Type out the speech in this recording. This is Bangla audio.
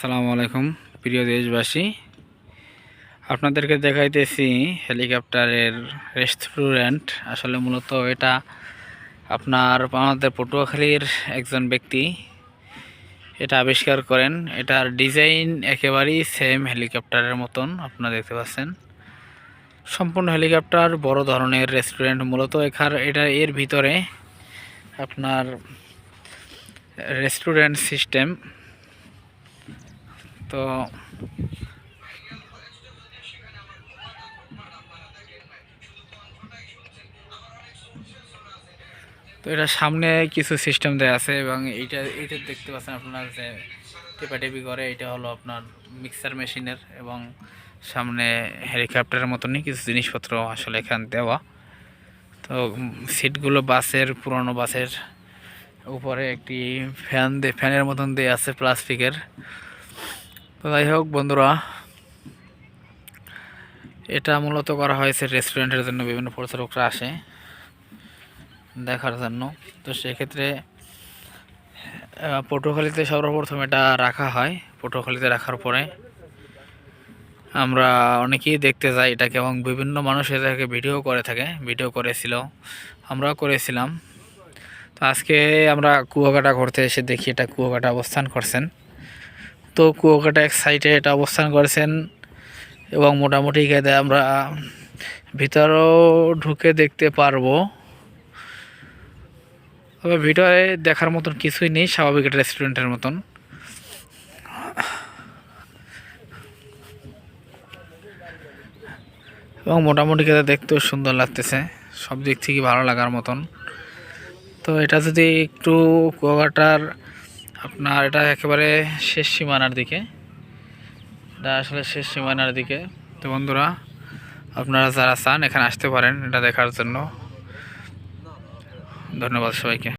আসসালামু আলাইকুম, প্রিয় দেশবাসী। আপনাদেরকে দেখাইতেছি হেলিকপ্টারের রেস্টুরেন্ট। আসলে মূলত এটা আপনার আমাদের পটুয়াখালীর একজন ব্যক্তি এটা আবিষ্কার করেন। এটার ডিজাইন একেবারেই সেম হেলিকপ্টারের মতন, আপনারা দেখতে পাচ্ছেন। সম্পূর্ণ হেলিকপ্টার বড় ধরনের রেস্টুরেন্ট, মূলত এখার, এটা এর ভিতরে আপনার রেস্টুরেন্ট সিস্টেম। তো তো এটা সামনে কিছু সিস্টেম দেওয়া আছে এবং এইটা এইটা দেখতে পাচ্ছেন আপনার যে টেপাটেপি করে, এটা হলো আপনার মিক্সার মেশিনের এবং সামনে হেলিকপ্টারের মতনই কিছু জিনিসপত্র আসলে এখানে দেওয়া। তো সিটগুলো বাসের, পুরনো বাসের উপরে একটি ফ্যান দিয়ে ফ্যানের মতন দিয়ে আছে প্লাস্টিকের তো যাই হোক বন্ধুরা এটা মূলত করা হয়েছে রেস্টুরেন্টের জন্য বিভিন্ন পর্যটকরা আসে দেখার জন্য। তো সেক্ষেত্রে আহ, পটুয়াখালীতে সর্বপ্রথম এটা রাখা হয় পটুয়াখালীতে রাখার পরে। আমরা অনেকেই দেখতে যাই এটাকে এবং বিভিন্ন মানুষ এটাকে ভিডিও করে থাকে ভিডিও করেছিল আমরাও করেছিলাম। তো আজকে আমরা কুয়াকাটা ঘুরতে এসে দেখি এটা কুয়াকাটা অবস্থান করছেন। কুয়াকাটা এক সাইডে এটা অবস্থান করেছেন এবং মোটামুটি গেদে আমরা ভিতরেও ঢুকে দেখতে পারব। তবে ভিডিওয়ে দেখার মতন কিছুই নেই, স্বাভাবিক একটা রেস্টুরেন্টের মতন। এবং মোটামুটি গেদে দেখতেও সুন্দর লাগতেছে, সব দিক থেকে ভালো লাগার মতন। তো এটা যদি একটু কুয়াকাটার আপনার এটা একেবারে শেষ সীমানার দিকে। এটা আসলে শেষ সীমানার দিকে। তো বন্ধুরা, আপনারা যারা চান এখানে আসতে পারেন এটা দেখার জন্য। ধন্যবাদ সবাইকে।